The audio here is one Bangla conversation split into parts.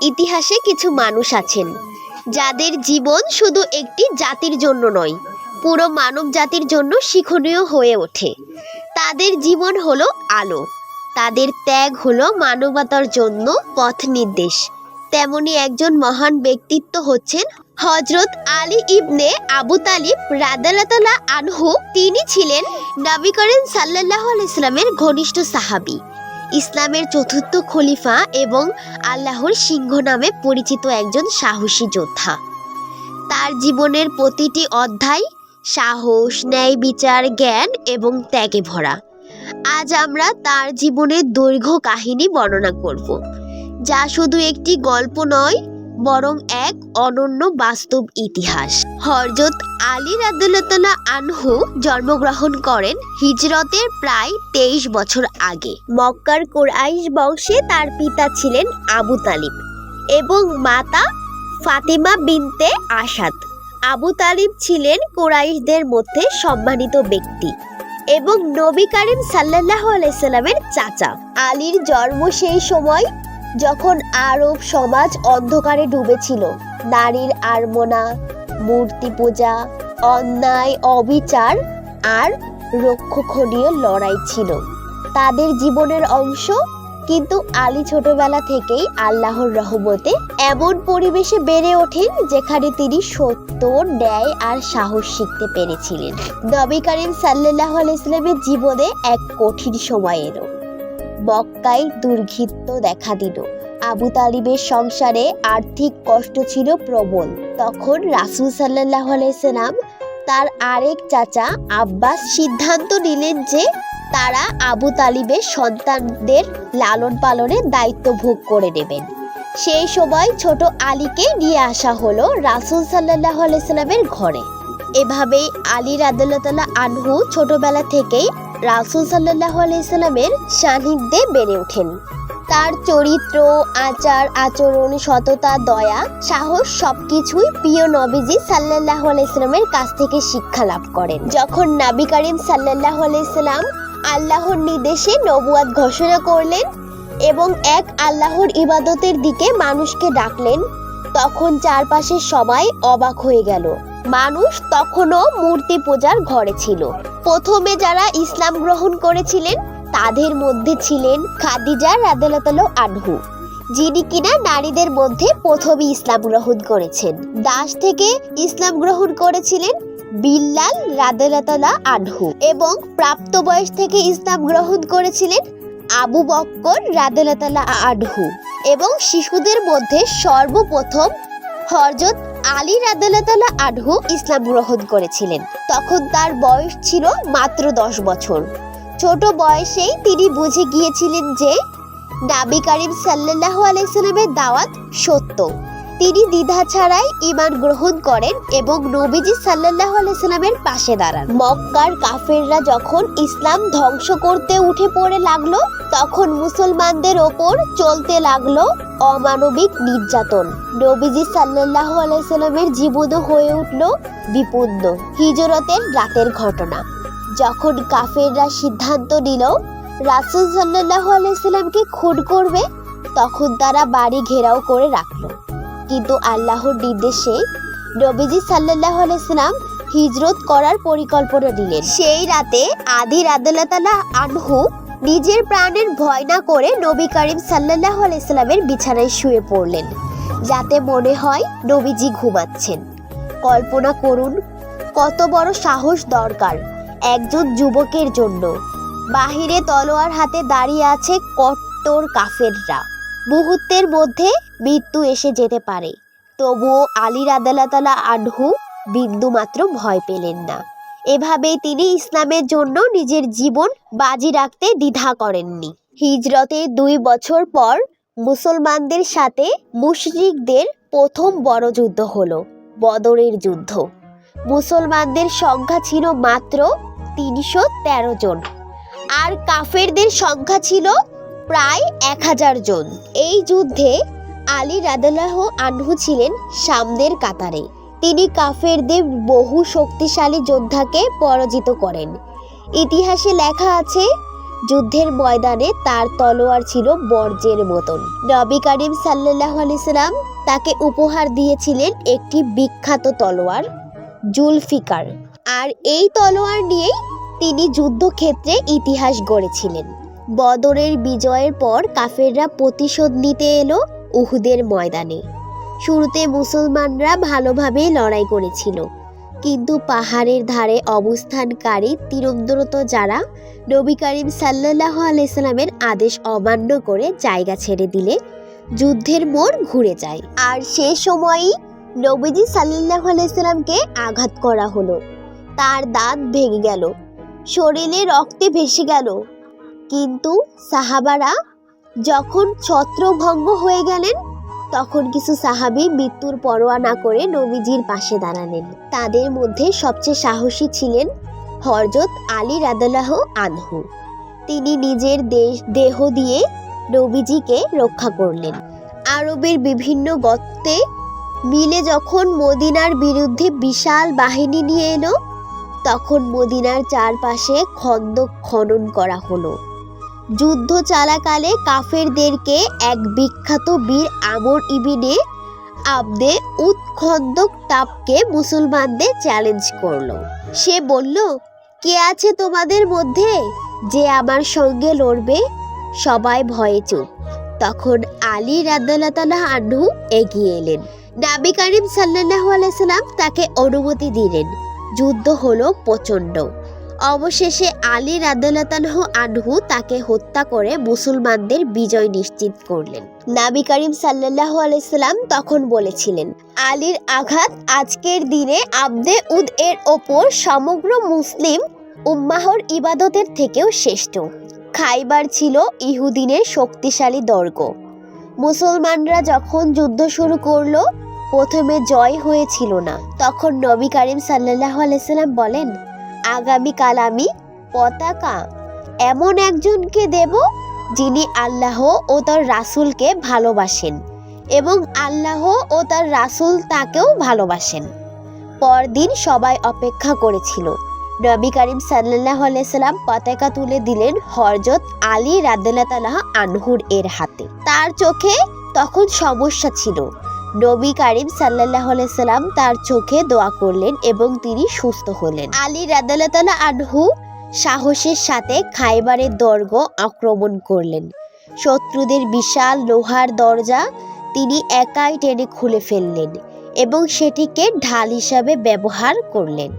ইতিহাসে কিছু মানুষ আছেন, যাদের জীবন শুধু একটি জাতির জন্য নয়, পুরো মানব জাতির জন্য শিক্ষণীয় হয়ে ওঠে। তাদের জীবন হলো আলো। তাদের ত্যাগ হলো মানবতার জন্য পথ নির্দেশ। তেমনি একজন মহান ব্যক্তিত্ব হচ্ছেন হজরত আলী ইবনে আবু তালিব রাদালাতালা আনহু। তিনি ছিলেন নবী করিম সাল্লাহ ইসলামের ঘনিষ্ঠ সাহাবী। ইসলামের চতুর্থ খলিফা এবং আল্লাহর সিংহ নামে পরিচিত একজন সাহসী যোদ্ধা। তার জীবনের প্রতিটি অধ্যায় সাহস, ন্যায় বিচার, জ্ঞান এবং ত্যাগে ভরা। আজ আমরা তার জীবনের দৈর্ঘ্য কাহিনী বর্ণনা করব, যা শুধু একটি গল্প নয় বরং এক অনন্য বাস্তব ইতিহাস। হরজত আলী রাদুল্লাহ আনহু জন্মগ্রহণ করেন হিজরতের প্রায় তেইশ বছর আগে। মক্কার কোরআইশ বংশে তার পিতা ছিলেন আবু তালিব এবং মাতা ফাতিমা বিনতে আসাদ। আবু তালিব ছিলেন কোরাইশদের মধ্যে সম্মানিত ব্যক্তি এবং নবী করিম সাল্লাহ আলাইসাল্লামের চাচা। আলীর জন্ম সেই সময় যখন আরব সমাজ অন্ধকারে ডুবেছিল, নারীর আরমোনা, মূর্তি পূজা, অন্যায়, অবিচার আর রক্ষণীয় লড়াই ছিল। তাদের জীবনের অংশ কিন্তু আলী ছোটবেলা থেকেই আল্লাহর রহমতে এমন পরিবেশে বেড়ে ওঠেন যেখানে তিনি সত্য, ন্যায় আর সাহস শিখতে পেরেছিলেন। নবী করিম সাল্লাহ ইসলামের জীবনে এক কঠিন সময় এলো মক্কায় দুর্ভিক্ষ দেখা দিল। আবু তালিবের সংসারে আর্থিক কষ্ট ছিল প্রবল। তখন রাসুল সাল্লাহ আলাইসাল্লাম তার আরেক চাচা আব্বাস সিদ্ধান্ত নিলেন যে তারা আবু তালিবের সন্তানদের লালন পালনের দায়িত্ব ভোগ করে নেবেন। সেই সময় ছোট আলীকে নিয়ে আসা হলো রাসুল সাল্লাহ আলাইসাল্লামের ঘরে। এভাবেই আলী রাদুল্লাহ আনহু ছোটবেলা থেকেই রাসুল সাল্লাহ আলাইসাল্লামের সান্নিধ্যে বেড়ে ওঠেন। তার চরিত্র, আচার, আচরণ, সততা, দয়া, সাহস সবকিছুই প্রিয় নবীজি সাল্লাহ আলাইসাল্লামের কাছ থেকে শিক্ষা লাভ করেন। যখন নাবি করিম সাল্লাহ আলাইসাল্লাম আল্লাহর নির্দেশে নবুয়াদ ঘোষণা করলেন এবং এক আল্লাহর ইবাদতের দিকে মানুষকে ডাকলেন, তখন চারপাশের সবাই অবাক হয়ে গেল। মানুষ তখনও মূর্তি পূজার ঘরে ছিল। প্রথমে যারা ইসলাম গ্রহণ করেছিলেন, তাদের মধ্যে ছিলেন খাদিজা রাদালাতাল আনহু, যিনি কিনা নারীদের মধ্যে প্রথমে ইসলাম গ্রহণ করেছেন। দাস থেকে ইসলাম গ্রহণ করেছিলেন বিল্লাল রাদালাতালা আনহু এবং প্রাপ্তবয়স থেকে ইসলাম গ্রহণ করেছিলেন আবু বক্কর রাদালাতালা আনহু এবং শিশুদের মধ্যে সর্বপ্রথম হরজত আলী রাদালাতালা আনহু ইসলাম গ্রহণ করেছিলেন। তখন তার বয়স ছিল মাত্র দশ বছর। ছোট বয়সেই তিনি বুঝে গিয়েছিলেন যে নাবি করিম সাল্লাহ আলাইসাল্লামের দাওয়াত সত্য। তিনি দ্বিধা ছাড়াই ইমান গ্রহণ করেন এবং নবীজি সাল্লাহ আলাইসাল্লামের পাশে দাঁড়ান। মক্কার কাফেররা যখন ইসলাম ধ্বংস করতে উঠে পড়ে লাগল, তখন মুসলমানদের ওপর চলতে লাগল অমানবিক নির্যাতন। নবীজি সাল্লাহ আলাইসাল্লামের জীবনও হয়ে উঠল বিপন্ন, হিজরতের রাতের ঘটনা। যখন কাফেররা সিদ্ধান্ত নিল, রাসুল সাল্লাহ আলাইসাল্লামকে খুন করবে, তখন তারা বাড়ি ঘেরাও করে রাখল। কিন্তু আল্লাহর নির্দেশে নবীজি সাল্লাহ আলাইসাল্লাম হিজরত করার পরিকল্পনা নিলেন সেই রাতে আদি রাদুল্লাহ আনহু নিজের প্রাণের ভয় না করে নবী করিম সাল্লাহ আলাইসাল্লামের বিছানায় শুয়ে পড়লেন। যাতে মনে হয় নবীজি ঘুমাচ্ছেন। কল্পনা করুন, কত বড় সাহস দরকার একজন যুবকের জন্য। বাহিরে তলোয়ার হাতে দাঁড়িয়ে আছে কট্টর কাফেররা। মুহূর্তের মধ্যে মৃত্যু এসে যেতে পারে। তবুও আলী রাদালাতালা আনহু বিন্দু মাত্র ভয় পেলেন না। এভাবেই তিনি ইসলামের জন্য নিজের জীবন বাজি রাখতে দ্বিধা করেননি। হিজরতে দুই বছর পর মুসলমানদের সাথে মুশরিকদের প্রথম বড় যুদ্ধ হলো, বদরের যুদ্ধ। মুসলমানদের সংখ্যা ছিল মাত্র তিনশো তেরো জন। আর কাফেরদের সংখ্যা ছিল প্রায় এক হাজার জন। এই যুদ্ধে আলী রাদাল্লাহ আনহু ছিলেন সামনের কাতারে। তিনি কাফেরদের বহু শক্তিশালী যোদ্ধাকে পরাজিত করেন। ইতিহাসে লেখা আছে, যুদ্ধের ময়দানে তার তলোয়ার ছিল বর্জ্যের মতন। নবী করিম সাল্লাহ আলাইসাল্লাম তাকে উপহার দিয়েছিলেন একটি বিখ্যাত তলোয়ার, জুলফিকার। আর এই তলোয়ার নিয়েই তিনি যুদ্ধক্ষেত্রে ইতিহাস গড়েছিলেন। বদরের বিজয়ের পর কাফেররা প্রতিশোধ নিতে এলো উহুদের ময়দানে। শুরুতে মুসলমানরা ভালোভাবেই লড়াই করেছিল, কিন্তু পাহাড়ের ধারে অবস্থানকারী তীরন্দ্রত যারা নবী করিম সাল্লাহ আলাইসাল্লামের আদেশ অমান্য করে জায়গা ছেড়ে দিলে যুদ্ধের মোড় ঘুরে যায়। আর সে সময়ই নবীজি সাল্লাহ আলাইসাল্লামকে আঘাত করা হলো। তার দাঁত ভেঙে গেল, শরীরে রক্তে ভেসে গেল কিন্তু সাহাবারা যখন ছত্রভঙ্গ হয়ে গেলেন, তখন কিছু সাহাবী মৃত্যুর পরোয়া না করে নবীজির পাশে দাঁড়ালেন। তাদের মধ্যে সবচেয়ে সাহসী ছিলেন হরজত আলী রাদাল্লাহ আনহু। তিনি নিজের দেশ, দেহ দিয়ে নবীজিকে রক্ষা করলেন। আরবের বিভিন্ন গর্তে মিলে যখন মদিনার বিরুদ্ধে বিশাল বাহিনী নিয়ে এলো, তখন মদিনার চারপাশে খন্দক খনন করা হলো। যুদ্ধ চালাকালে কাফেরদেরকে এক বিখ্যাত বীর আমর ইবিনে আবদে উৎখন্দক টাপকে মুসলমানদের চ্যালেঞ্জ করল। সে বলল, কে আছে তোমাদের মধ্যে যে আমার সঙ্গে লড়বে? সবাই ভয়ে চুপ। তখন আলী রাদ্দাল্লাহ আনহু এগিয়ে এলেন। নাবি করিম সাল্লাহ আলাইসাল্লাম তাকে অনুমতি দিলেন। যুদ্ধ হলো প্রচণ্ড। অবশেষে আলী রাদালাতানহ আনহু তাকে হত্যা করে মুসলমানদের বিজয় নিশ্চিত করলেন। নাবি করিম সাল্লাহ আলাইসাল্লাম তখন বলেছিলেন, আলীর আঘাত আজকের দিনে আবদে উদ এর ওপর সমগ্র মুসলিম উম্মাহর ইবাদতের থেকেও শ্রেষ্ঠ। খাইবার ছিল ইহুদিনের শক্তিশালী দর্গ। মুসলমানরা যখন যুদ্ধ শুরু করল, প্রথমে জয় হয়েছিল না। তখন নবী করিম সাল্লাহ আলাইসাল্লাম বলেন আগামীকাল আমি পতাকা এমন একজনকে দেব যিনি আল্লাহ ও তার রাসূলকে ভালোবাসেন এবং আল্লাহ ও তার রাসূল তাকেও ভালোবাসেন। পরদিন সবাই অপেক্ষা করেছিল। নবী করিম সাল্লাহ আলাইসাল্লাম পতাকা তুলে দিলেন হরজত আলী রাদ্দাল্লাহ আনহুর এর হাতে। তার চোখে তখন সমস্যা ছিল। নবী করিম সাল্লাহ সাল্লাম তার চোখে দোয়া করলেন এবং তিনি সুস্থ হলেন। আলী রাদাল্লাহ আনহু সাহসের সাথে খাইবারের দর্গ আক্রমণ করলেন। শত্রুদের বিশাল লোহার দরজা তিনি একাই টেনে খুলে ফেললেন এবং সেটিকে ঢাল হিসাবে ব্যবহার করলেন।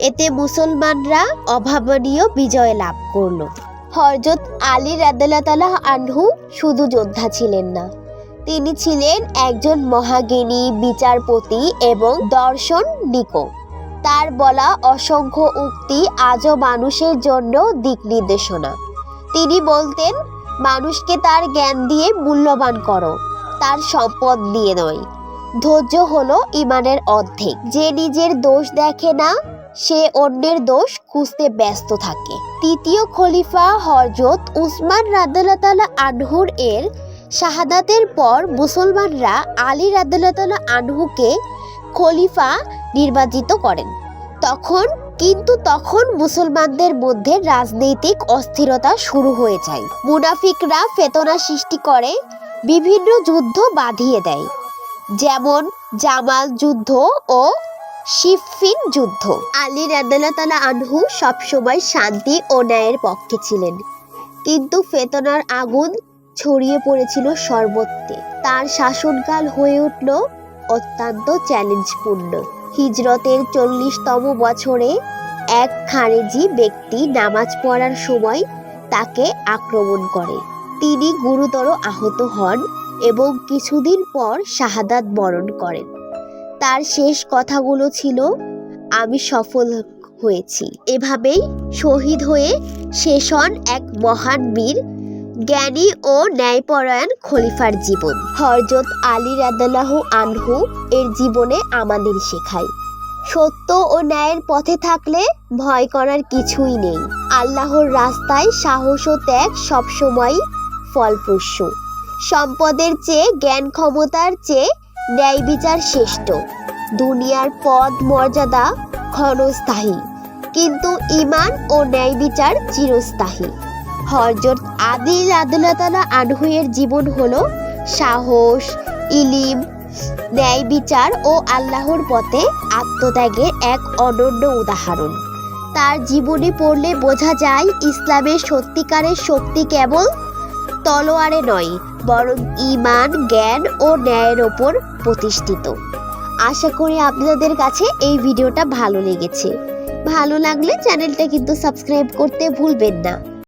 এতে মুসলমানরা অভাবনীয় বিজয় লাভ করল। হরজত আলী রাদাল্লাহ আনহু শুধু যোদ্ধা ছিলেন না। তিনি ছিলেন একজন মহাজ্ঞানী, বিচারপতি এবং দর্শনিক তার বলা অসংখ্য উক্তি আজও মানুষের জন্য দিক নির্দেশনা। তিনি বলতেন, মানুষকে তার জ্ঞান দিয়ে মূল্যবান করো, তার সম্পদ দিয়ে নয়। ধৈর্য হলো ইমানের অর্ধেক। যে নিজের দোষ দেখে না, সে অন্যের দোষ খুঁজতে ব্যস্ত থাকে। তৃতীয় খলিফা হরজত উসমান রাদাল্লাহ আনহুর এর শাহাদাতের পর মুসলমানরা আলী রাদুল্লাহ আনহুকে খলিফা নির্বাচিত করেন। তখন, কিন্তু তখন মুসলমানদের মধ্যে রাজনৈতিক অস্থিরতা শুরু হয়ে যায়। মুনাফিকরা ফেতনা সৃষ্টি করে, বিভিন্ন যুদ্ধ বাঁধিয়ে দেয়। যেমন জামাল যুদ্ধ ও শিফিন যুদ্ধ। আলী রাদুল্লাহ আনহু সবসময় শান্তি ও ন্যায়ের পক্ষে ছিলেন। কিন্তু ফেতনার আগুন ছড়িয়ে পড়েছিল সর্বত্রে। তার শাসনকাল হয়ে উঠল অত্যন্ত চ্যালেঞ্জপূর্ণ। হিজরতের চল্লিশতম বছরে এক খারেজি ব্যক্তি নামাজ পড়ার সময় তাকে আক্রমণ করে। তিনি গুরুতর আহত হন এবং কিছুদিন পর শাহাদাত বরণ করেন। তার শেষ কথাগুলো ছিল, আমি সফল হয়েছি। এভাবেই শহীদ হয়ে শেষ হন এক মহান বীর জ্ঞানী ও ন্যায়পরায়ণ খলিফার জীবন। হরজত আলী রাদাল্লাহ আনহু এর জীবনে আমাদের শেখায়, সত্য ও ন্যায়ের পথে থাকলে ভয় করার কিছুই নেই। আল্লাহর রাস্তায় সাহস ও ত্যাগ সবসময় ফলপ্রসূ। সম্পদের চেয়ে, জ্ঞান ক্ষমতার চেয়ে ন্যায় বিচার শ্রেষ্ঠ। দুনিয়ার পদ মর্যাদা ক্ষণস্থায়ী, কিন্তু ইমান ও ন্যায় বিচার চিরস্থায়ী। হজরত আদি রাদুল্লাহ আনহুয়ের জীবন হল সাহস, ইলিম ন্যায় বিচার ও আল্লাহর পথে আত্মত্যাগের এক অনন্য উদাহরণ। তার জীবনী পড়লে বোঝা যায় ইসলামের সত্যিকারের শক্তি কেবল তলোয়ারে নয়, বরং ইমান জ্ঞান ও ন্যায়ের ওপর প্রতিষ্ঠিত। আশা করি আপনাদের কাছে এই ভিডিওটা ভালো লেগেছে। ভালো লাগলে চ্যানেলটা কিন্তু সাবস্ক্রাইব করতে ভুলবেন না।